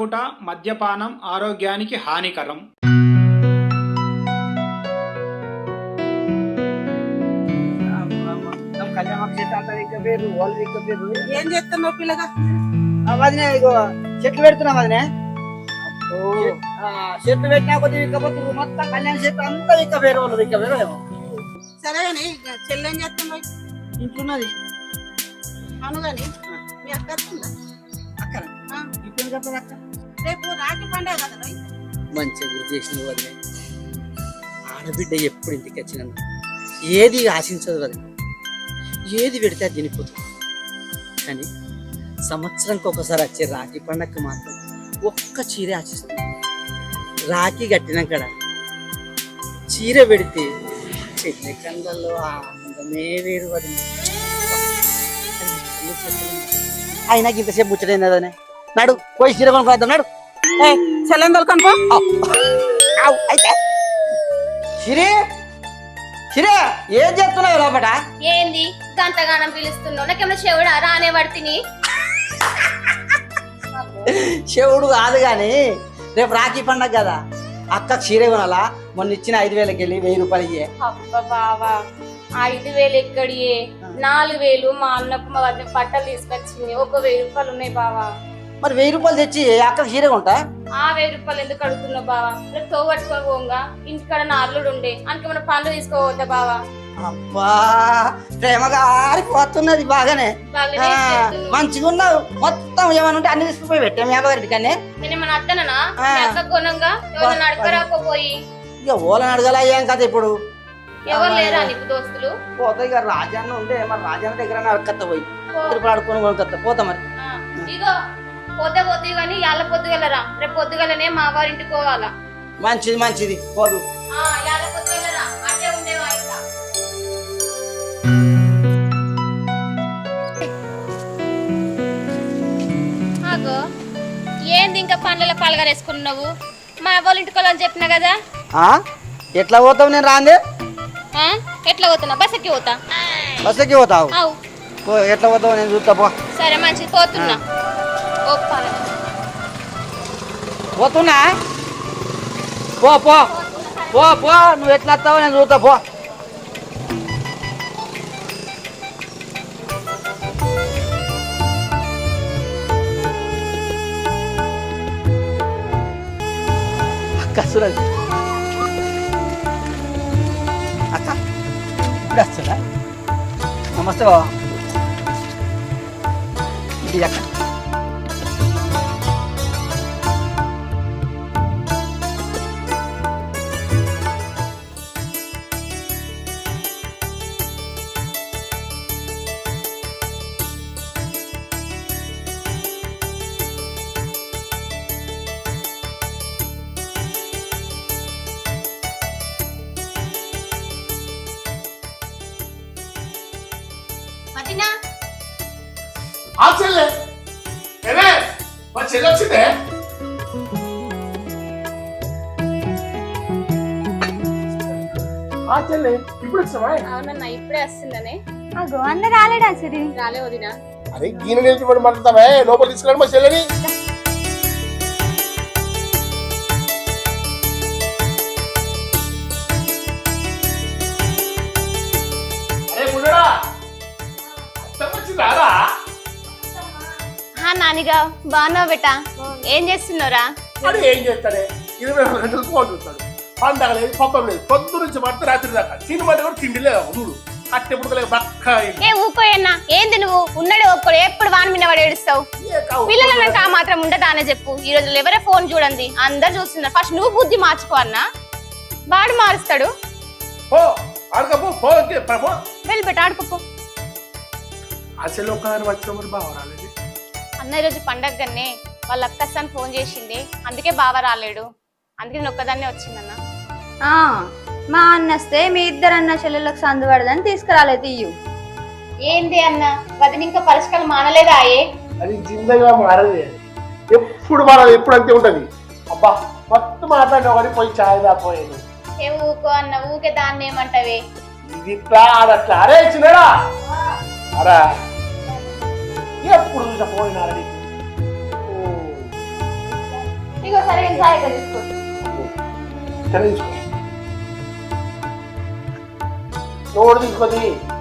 త్రాగుట మద్యపానం ఆరోగ్యానికి హానికరం. ఏం చేస్తున్నావు పిల్లగా? చెట్లు పెడుతున్నాం వదినే. చెట్లు పెట్టినా కొద్దిగా ఇకపోతే మొత్తం కళ్యాణ చెట్లు అంతా ఇక్క వాళ్ళు ఇక్క చెల్లెం చేస్తున్నావు ఇంట్లో మీ అక్క వస్తుందా అక్కడ ఆ, ఇప్పుడు చెప్పదు అక్క? రేపు రాఖీ పండుగ కదా రోయ్. మంచిగా గుర్తు చేసిన వదిలే. ఆడబిడ్డ ఎప్పుడు ఇంటికి వచ్చిన ఏది ఆశించదు వదిలే. ఏది పెడితే అది తినిపోతుంది కానీ సంవత్సరంకి ఒకసారి వచ్చే రాఖీ పండగకి మాత్రం ఒక్క చీర ఆశిస్తుంది రాఖీ కట్టినాక చీర పెడితే చెట్ల కండల్లో ఆనందమే వేరు వదిలే. అయినా ఇంతసేపు ముచ్చటైంది అదనే నడు పోయి చీర కొనుక్కోద్దాం నడు పో ఆవు, అయితే సిరి సిరి ఏం చెప్తున్నావు లోపట ఏంది? గంటగానం పిలుస్తున్నావు. నాకేమన్నా చెవుడా రానే పడితిని శివుడు కాదు గాని రేపు రాఖీ పండగ కదా. అక్క చీర కొనాలా? మొన్న ఇచ్చిన ఐదు వేలకి వెళ్ళి వెయ్యి రూపాయలు ఇయ్యే. అబ్బా బావా ఐదు వేలు ఎక్కడియే? నాలుగు వేలు మా అన్నకు మా వద్ద బట్టలు తీసుకొచ్చింది. ఒక వెయ్యి రూపాయలు ఉన్నాయి బావా. మరి వెయ్యి రూపాయలు తెచ్చి అక్కకి చీర కొంటా ఆ వెయ్యి రూపాయలు ఎందుకు అడుగుతున్నావు బావా? రేపు తో పట్టుకోగా ఇంటికాడ నా అల్లుడు ఉండే. అందుకే మన పనులు తీసుకోవద్దా బావా. అబ్బా ప్రేమగా ఆరిపోతున్నది బాగానే? మంచిగా ఉన్నావు. మొత్తం ఏమైనా ఉంటే అన్ని తీసుకుపోయి పెట్టాం. యాభై కానీ అడగరాకపోయి ఇక ఓలని అడగల ఏం కదా ఇప్పుడు? ఎవరు లేరా నీకు దోస్తులు? పోతే ఇక రాజాన్న ఉండే మరి రాజాన్న దగ్గర అడగత్త పోయి. తిరుపతి ఆడుకొని కొనుకొత్త పోతా మరి. ఆ, ఇగో పోతే పోతే కానీ ఇవాళ పొద్దుగలరా రేపు పొద్దుగలనే మా వారింటికి పోవాలా. మంచిది మంచిది. పోదు. ఆ, ఇవాళ పొద్దుగలరా అట్టే ఉండేవా ఇంకా ఆగో ఏంది ఇంకా పండ్ల పలగరేసుకున్నావు? మా వాళ్ళ ఇంటికి అని చెప్పినా కదా? ఆ? ఎట్లా పోతావు నేను రాందే? ఆ? ఎట్లా పోతున్నా బస్సుకి పోతా బస్సుకి పోతావు అవు పో, ఎట్లా పోతావు నేను చూస్తా పో సరే మంచిది పోతున్నా ఓ పద. పోతున్నా పో పో పో పో నువ్వు ఎట్లా వస్తావు నేను చూస్తా పో అక్క చూడండి ఇప్పుడు వస్తుందా ఆ చెల్లె ఇప్పుడు వచ్చినావా? అవునన్నా ఇప్పుడే వస్తుందనే. అగో అన్న రాలేడా సిరి రాలే వదినా. అరే గీన నిలిచి మాట్లాడతావే? లోపల తీసుకురాడు మా చెల్లెని. అరే మున్నడా అత్తమ్మ వచ్చిందారా హా నానిగా బాగున్నావు బెట? ఏం చేస్తున్నారా ఏం చేస్తాడే? ఇరవై నాలుగు గంటలు ఫోన్ చూస్తాడు పండగ లేదు పప్పం లేదు. పొద్దు నుంచి పడితే రాత్రి దాకా. తిని మాట కూడా తిండి లేదు. చూడు కట్టె పుడకలేదు బక్క అయింది. ఏ ఊకోయన్నా ఏంది నువ్వు? ఉన్నాడు ఒక్కడు ఎప్పుడు వాని మీద వాడు ఏడుస్తావు? ఆ మాత్రం ఉండదా అని చెప్పు. ఈ రోజుల్లో ఎవరే ఫోన్ చూడండి. అందరు చూస్తున్నారు. ఫస్ట్ నువ్వు బుద్ధి మార్చుకో అన్నా. వాడు మారుస్తాడు. ఆడకపో. పో. వెళ్ళి ఆడుకోపో అసలు బాగా రాలేదు. అన్న ఈరోజు పండగనే వాళ్ళ అక్కసాని ఫోన్ చేసింది అందుకే బావ రాలేడు. అందుకే నేను ఒక్కదాన్నే వచ్చిందన్న. మా అన్న వస్తే మీ ఇద్దరు అన్న చెల్లెళ్ళకి సందు పడదని తీసుకురాలేదు తీయు. ఏంది అన్న? వదిన ఇంకా పరిష్కారం మానలేదా ఏ? అది జిందగా మారది. ఎప్పుడు మారదు ఎప్పుడు అంతే ఉంటది. అబ్బా మొత్తం మాట్లాడిన వాడి పోయి చాయ్ దాపోయాను ఏ ఊకో అన్న ఊకే దాన్ని ఏమంటావే? ఇది ఇట్లా అరే చిన్నడా! అరా. ఎప్పుడు చూసా పోయినారా నీకు. తీసుకో. నువ్వు కూడా తీసుకొని ఇదే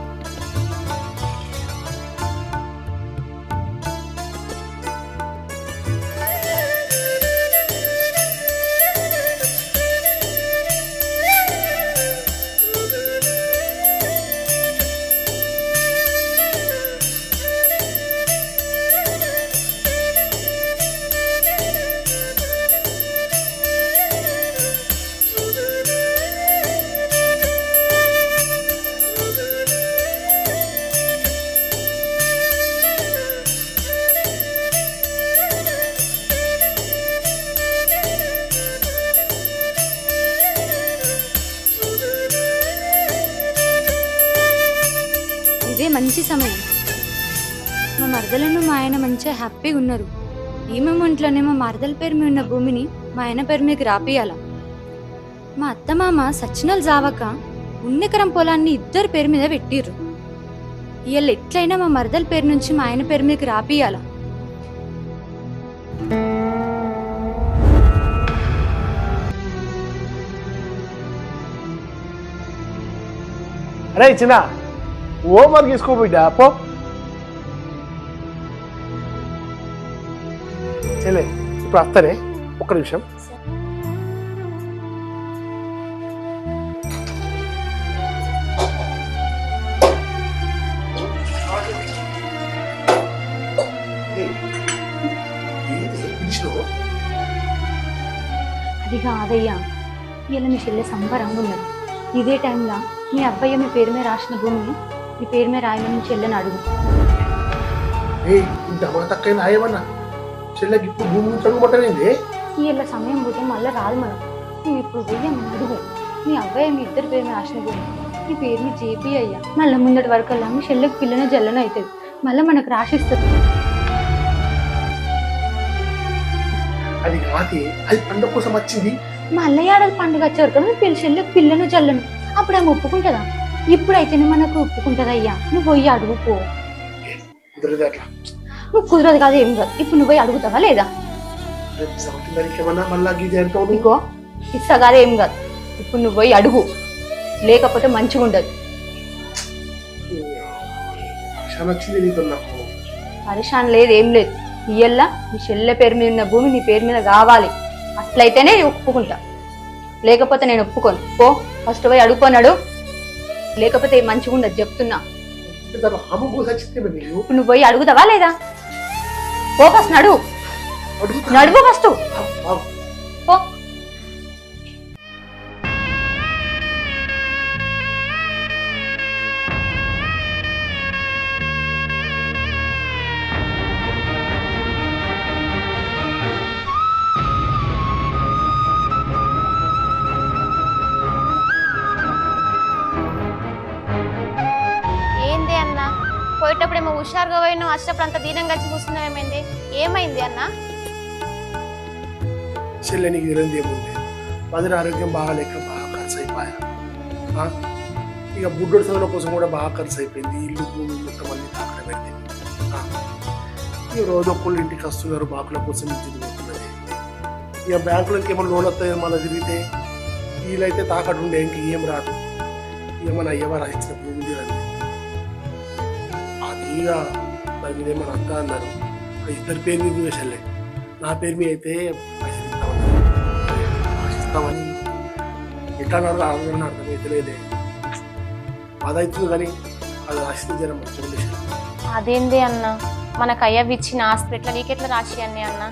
సమయం. మా మరదలను మా ఆయన మంచిగా హ్యాపీగా ఉన్నారు. ఈమె ఒంట్లోనే మా మరదల పేరు మీద ఉన్న భూమిని మా ఆయన పేరు మీకు రాపియాల మా అత్తమామ సచ్చినలు జావక ఉన్నెకరం పొలాన్ని ఇద్దరు పేరు మీద పెట్టిర్రు. ఇవాళ ఎట్లయినా మా మరదల పేరు నుంచి మా ఆయన పేరు మీదకి రాపియాల అరే చిన్న! హోంవర్క్ తీసుకో బిడ్డ పో చెల్లె ఇప్పుడు వస్తానే ఒక్క నిమిషం అది కాదయ్యా. ఇలా మీ చెల్లె సంబరంగా ఉన్నది. ఇదే టైంలో మీ అబ్బాయి మీ పేరు మీద రాసిన భూమిని మీ పేరు మీద రాయమని మీ చెల్లెని అడుగు. ఏ ఇంత మన తక్కువ ఏమన్నా చెల్లెకి ఇప్పుడు భూమి నుంచి అడుగుపట్టలేదు ఇలా సమయం పోతే మళ్ళీ రాదు మనం నువ్వు ఇప్పుడు పోయి అడుగు. మీ అబ్బాయి మీ ఇద్దరు పేరు మీద రాసిన భూమి నీ పేరు మీద జేపీ అయ్యా. మళ్ళీ ముందటి వరకు అలా మీ చెల్లెకి పిల్లన జల్లన అవుతుంది. మళ్ళీ మనకు రాసిస్తుంది అది కాదే అది పండుగ కోసం వచ్చింది. మళ్ళీ ఏడాది పండుగ వచ్చారు కదా మీ పిల్ల చెల్లెకి పిల్లను జల్లను. అప్పుడు ఆమె ఒప్పుకుంటుందా? ఇప్పుడైతేనే మనకు ఒప్పుకుంటుందా అయ్యా నువ్వు పోయి అడుగు పో. కుదరదు అట్లా. నువ్వు కుదరదు కాదు ఏం కాదు ఇప్పుడు నువ్వు పోయి అడుగుతావా లేదా? ఇగో ఇస్తా కాదు ఏం కాదు. ఇప్పుడు నువ్వు పోయి అడుగు. లేకపోతే మంచిగా ఉండదు. పరిశాన్ లేదు ఏం లేదు. ఇయ్యల్లా నీ చెల్లె పేరు మీద ఉన్న భూమి నీ పేరు మీద కావాలి. అట్లయితేనే ఒప్పుకుంటా. లేకపోతే నేను ఒప్పుకోను. పో ఫస్ట్ పోయి అడుగుకోనాడు లేకపోతే మంచిగా ఉండదు చెప్తున్నా ఇప్పుడు నువ్వు పోయి అడుగుతావా లేదా? ఫస్ట్ నడు. నడువు ఫస్ట్. హుషారుగా అంత దీనంగా వచ్చి ఏమైంది? అన్న? చెల్లె నీకు తెలియదు ఏముంది వదిన ఆరోగ్యం బాగాలేక బాగా ఖర్చు అయిపోయా ఇక బుడ్డోడి చదువుల కోసం కూడా బాగా ఖర్చు అయిపోయింది ఇల్లు భూమి మొత్తం అన్ని తాకడ పెడితే. ఈ రోజు ఒక్కళ్ళు ఇంటికి వస్తున్నారు బాకుల కోసం ఇంటికి పోతున్నది ఇక బ్యాంకులకి ఏమైనా లోన్ వస్తాయో మళ్ళీ తిరిగితే వీళ్ళైతే తాకట్టు ఉండే ఇంక ఏం రాదు. ఏమైనా అయ్యవారు ఇచ్చిన భూమి అది ఇక మీద ఏమైనా అంతా అన్నారు. ఆ ఇద్దరి పేరు మీద చెల్లె నా పేరు మీద అయితే ఆశిస్తామని. ఎట్లా అన్నారు ఆందోళన అర్థమైతలేదే బాధ అవుతుంది కానీ అది ఆశిస్తే ఉండేసి అదేంది అన్న? మనకు అయ్యవి ఇచ్చిన హాస్పిటల్ నీకెట్లా రాసి అన్ని అన్న?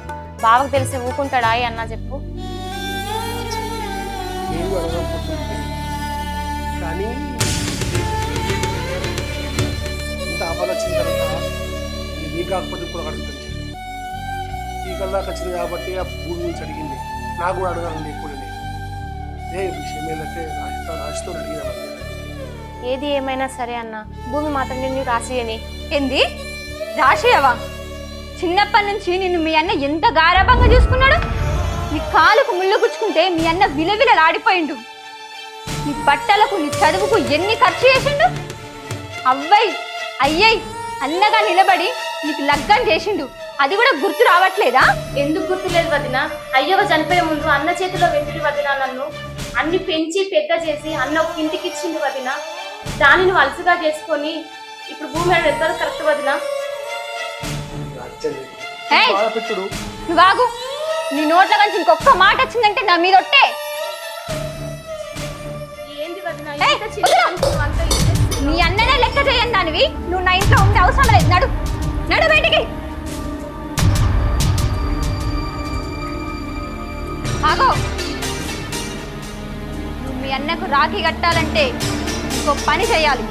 బావకు తెలిసి ఊకుంటాడా అన్న చెప్పు. కానీ ఇంత తర్వాత ఇది నీ కాకపోతే ఇప్పుడు అడుగుతుంది ఈ కల్లా వచ్చింది కాబట్టి ఆ భూమి నుంచి అడిగింది. నాకు కూడా అడగాలని లేకుండా ఏ విషయం ఏంటంటే రాసితో రాసితో అడిగిన ఏది ఏమైనా సరే అన్న భూమి మాత్రం నిన్ను రాసియని ఏంది? రాసేయవా చిన్నప్పటి నుంచి నిన్ను మీ అన్న ఎంత గారాభంగా చూసుకున్నాడు? నీ కాలుకు ముళ్ళు గుచ్చుకుంటే మీ అన్న విలవిలలాడిపోయిండు. నీ బట్టలకు నీ చదువుకు ఎన్ని ఖర్చు చేసిండు? అవ్వయ్ అయ్యయ్ అన్నగా నిలబడి నీకు లగ్గం చేసిండు. అది కూడా గుర్తు రావట్లేదా? ఎందుకు గుర్తులేదు వదిన? అయ్యవ చనిపోయే ముందు అన్న చేతిలో వెతిరి వదిన నన్ను. అన్ని పెంచి పెద్ద చేసి అన్న ఒక ఇంటికి ఇచ్చింది వదిన. దానిని వలసగా చేసుకొని ఇప్పుడు భూమి మీద ఎంత కరెక్ట్ వదిన? ఏయ్! బాధపెట్టుడు. నువ్వు ఆగు. నీ నోట్ల నుంచి ఇంకొక మాట వచ్చిందంటే నా మీద ఒట్టే. ఏంది వదిన? ఏయ్, ఇంత చిన్న మనిషి అంత ఇచ్చేసి- నీ అన్ననే లెక్క చేయని దానివి. నువ్వు నా ఇంట్లో ఉండే అవసరం లేదు. నడు. నడు బయటికి. ఆగో. నువ్వు మీ అన్నకు రాఖీ కట్టాలంటే ఇంకో పని చేయాలి.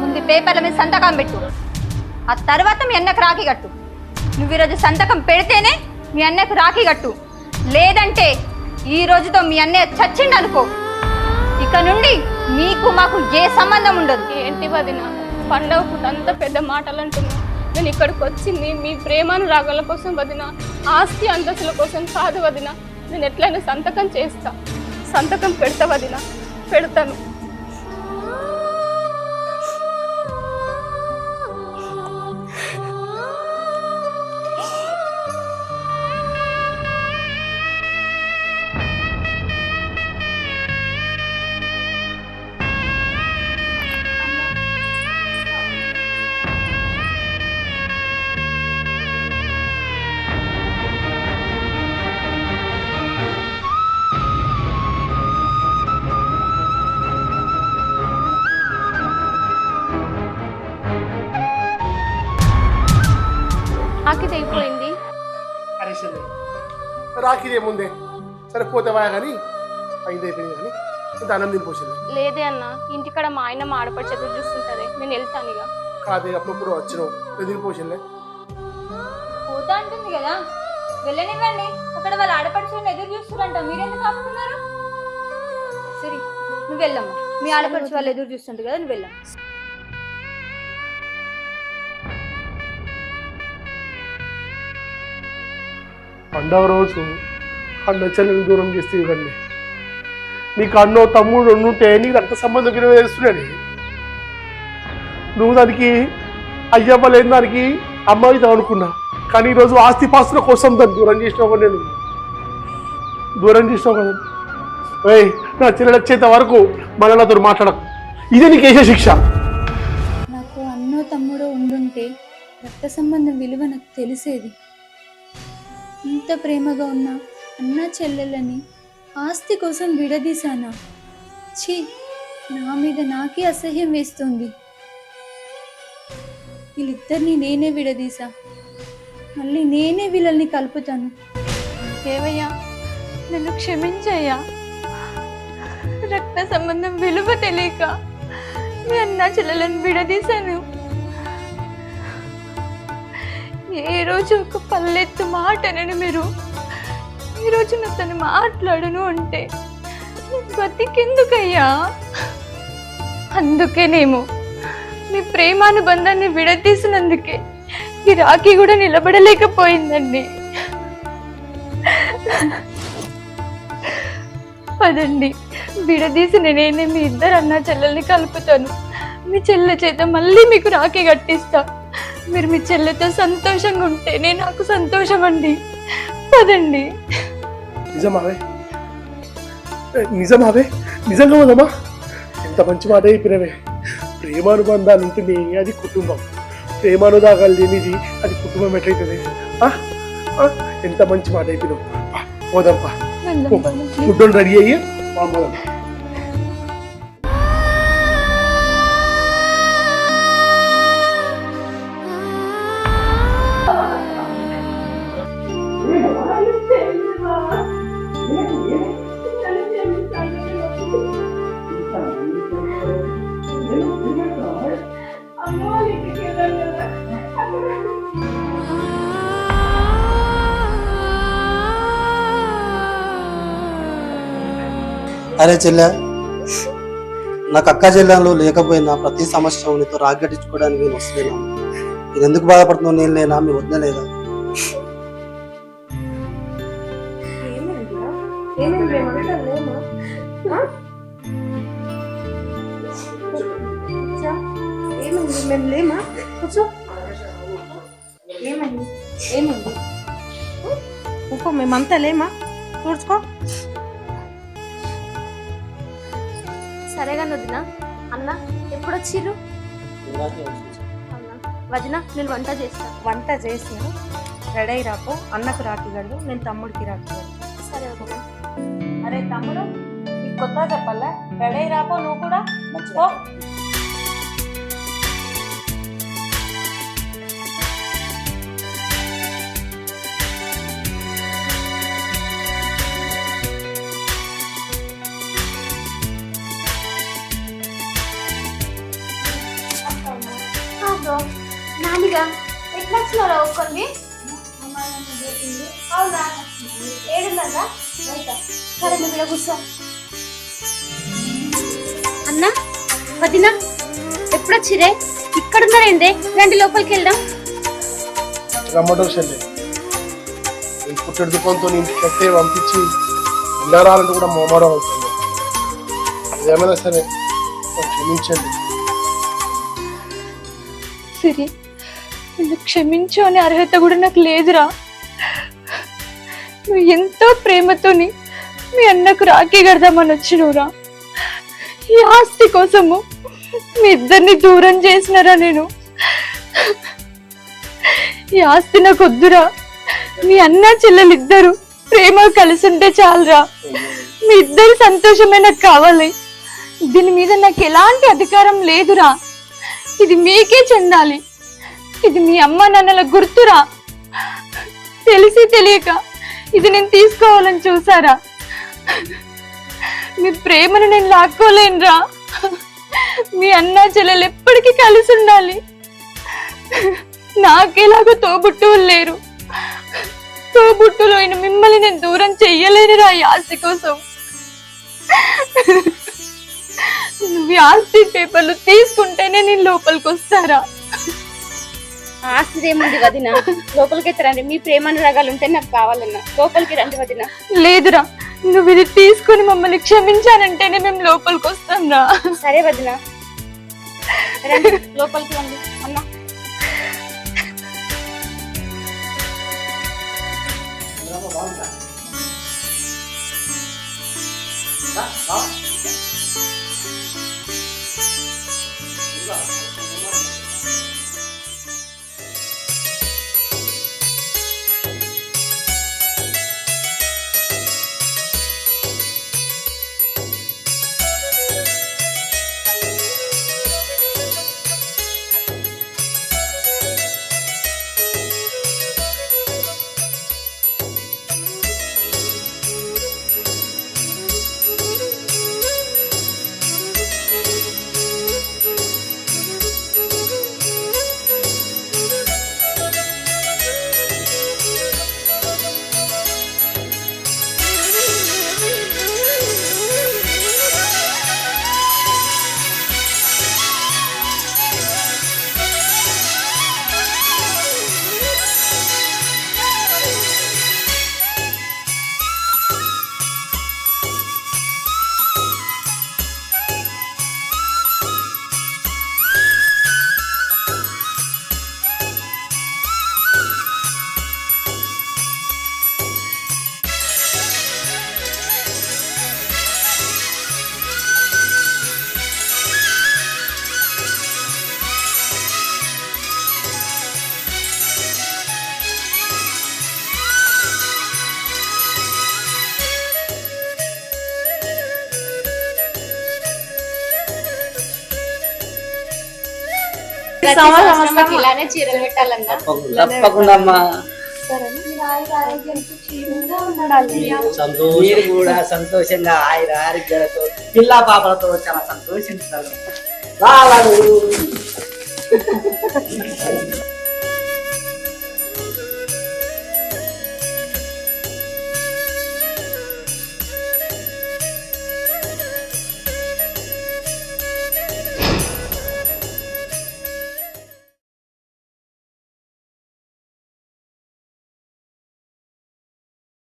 ముందు పేపర్ల మీద సంతకం పెట్టు. ఆ తర్వాత మీ అన్నకు రాఖీ కట్టు. నువ్వు ఈరోజు సంతకం పెడితేనే మీ అన్నకు రాఖీ కట్టు. లేదంటే ఈ రోజుతో మీ అన్నయ్య చచ్చిండు అనుకో ఇక నుండి నీకు మాకు ఏ సంబంధం ఉండదు. ఏంటి వదిన? పండగ పూట అంత పెద్ద మాటలు అంటున్నా నేను ఇక్కడికి వచ్చింది మీ ప్రేమానురాగాల కోసం వదిన ఆస్తి అంతస్తుల కోసం కాదు వదిన. నేను ఎట్లయినా సంతకం చేస్తా. సంతకం పెడతా వదిన. పెడతాను. ఆకిది అయిపోయింది. అరే చెల్లె రాఖీ ఏముందే సరే పోతే వాయా కానీ అయింది అయిపోయింది కానీ ఇంత అన్నం తినిపోసింది లేదే అన్న ఇంటికాడ మా ఆయన మా ఆడపడి చదువు చూస్తుంటది నేను వెళ్తాను ఇక. కాదే అప్పుడప్పుడు వచ్చినావు నేను తినిపోసిందే పోతా అంటుంది కదా. వెళ్ళనివ్వండి అక్కడ వాళ్ళ ఆడపడుచుని ఎదురు చూస్తున్నారంట మీరెందుకు ఆపుతున్నారు? సరే నువ్వు వెళ్ళమ్మా. మీ ఆడపడుచు వాళ్ళు ఎదురు చూస్తుంటారు కదా నువ్వు వెళ్ళమ్మా. పండగ రోజు అన్న చెల్లెని దూరం చేస్తే ఇవ్వండి. నీకు అన్నో తమ్ముడు ఉంటే నీకు రక్త సంబంధం కింద తెలుస్తున్నాడు నువ్వు దానికి అయ్యవ్వ లేని దానికి అమ్మాయితో అనుకున్నా. కానీ ఈరోజు ఆస్తిపాస్తుల కోసం దాన్ని దూరం చేసినావు కదా నేను. దూరం చేసినావు కదా ఏయ్ నా చెల్లెలు వచ్చేంత వరకు మన నాతో మాట్లాడకు. ఇదే నీకు వేసే శిక్ష. నాకు అన్నో తమ్ముడో ఉండుంటే రక్త సంబంధం విలువ నాకు తెలిసేది. ఇంత ప్రేమగా ఉన్న అన్న చెల్లెలని ఆస్తి కోసం విడదీశానా? ఛీ నా మీద నాకే అసహ్యం వేస్తుంది. వీళ్ళిద్దరిని నేనే విడదీశా. మళ్ళీ నేనే వీళ్ళని కలుపుతాను. ఏవయ్యా నన్ను క్షమించయ్యా. రక్త సంబంధం విలువ తెలియక మీ అన్న చెల్లెలను విడదీశాను. ఏ రోజు ఒక పల్లెత్తు మాట అనను మీరు? ఈ రోజు నాతను మాట్లాడను అంటే బతికెందుకయ్యా? అందుకేనేమో మీ ప్రేమానుబంధాన్ని విడదీసినందుకే ఈ రాఖీ కూడా నిలబడలేకపోయిందండి. పదండి విడదీసిన నేనే మీ ఇద్దరు అన్న చెల్లెల్ని కలుపుతాను. మీ చెల్లె చేత మళ్ళీ మీకు రాఖీ కట్టిస్తాను మీరు మీ చెల్లెతో సంతోషంగా ఉంటేనే నాకు సంతోషం అండి పదండి. నిజమావే. నిజమావే. నిజంగా ఉందమ్మా. ఎంత మంచి మాట అయిపోయినవే ప్రేమానుబంధాలు ఉంటేనే అది కుటుంబం. ప్రేమానుదాగాలు లేనిది అది కుటుంబం ఎట్లయితుంది? ఆ? ఎంత మంచి మాట అయిపోయినావు పదండి. ఫుడ్ రెడీ అయ్యి పా, అరే చెల్లె. నాకు అక్క చెల్లెలు లేకపోయినా ప్రతి సంవత్సరం నీతో రాగట్టించుకోవడానికి నేను వస్తలేనా. నేను ఎందుకు బాధపడుతున్నావు? నేను లేనా? మీ వద్ద లేదా? ఏమైంది మేమంతా లేమా మేము లేమా కూర్చో ఏమైంది ఏమైంది మేమంతా లేమా? చూడ్చుకో సరేగా వదిన. అన్న ఎప్పుడు వచ్చిర్రు అన్న వదిన నేను వంట చేస్తాను వంట చేసిన. రెడీ అయి రాపో. అన్నకు రాఖీ గడు నేను తమ్ముడికి రాఖీ గడు సరే వదిన. అరే తమ్ముడు నీకు కొత్త చెప్పాలా? రెడీ అయి రాపో నువ్వు కూడా. వచ్చినారా ఒక్కండి అవునా? ఏడున్నదా? సరే నువ్వు ఇక్కడ కూర్చో. అన్న వదిన ఎప్పుడు వచ్చిరే ఇక్కడ ఉన్నారేందే రండి లోపలికి వెళ్దాం. రమ్మటం చెల్లి పుట్టడి దుఃఖంతో ఇంటికి కట్టే పంపించి కూడా మోమాడం అవుతుంది. ఏమైనా సరే క్షమించండి. సిరి నిన్ను క్షమించు అనే అర్హత కూడా నాకు లేదురా. నువ్వు ఎంతో ప్రేమతోని మీ అన్నకు రాఖీ కడదామని వచ్చినవురా. ఈ ఆస్తి కోసము మీ ఇద్దరిని దూరం చేసినారా నేను? ఈ ఆస్తి నాకు వద్దురా. మీ అన్న చెల్లెలిద్దరు ప్రేమ కలిసి ఉంటే చాలురా. మీ ఇద్దరు సంతోషమే నాకు కావాలి. దీని మీద నాకు ఎలాంటి అధికారం లేదురా. ఇది మీకే చెందాలి. ఇది మీ అమ్మ నాన్నల గుర్తురా? తెలిసి తెలియక ఇది నేను తీసుకోవాలని చూసారా? మీ ప్రేమను నేను లాక్కోలేనురా. మీ అన్న చెల్లెలు ఎప్పటికీ కలిసి ఉండాలి. నాకేలాగో తోబుట్టువులు లేరు. తోబుట్టులో అయిన మిమ్మల్ని నేను దూరం చెయ్యలేనురా ఈ ఆస్తి కోసం. నువ్వు ఆస్తి పేపర్లు తీసుకుంటేనే నేను లోపలికి వస్తారా ఆస్తి ఏముంది వదిన. లోపలికి రండి మీ ప్రేమ రకాలు ఉంటే నాకు కావాలన్నా. లోపలికి రండి వదిన. లేదురా. నువ్వు ఇది తీసుకొని మమ్మల్ని క్షమించానంటేనే మేము లోపలికి వస్తాం రా సరే వదిన. రండి. లోపలికి రండి. అన్న ప్రతి మీరు కూడా సంతోషంగా ఆయన ఆరోగ్యాలతో పిల్ల పాపలతో చాలా సంతోషించాలి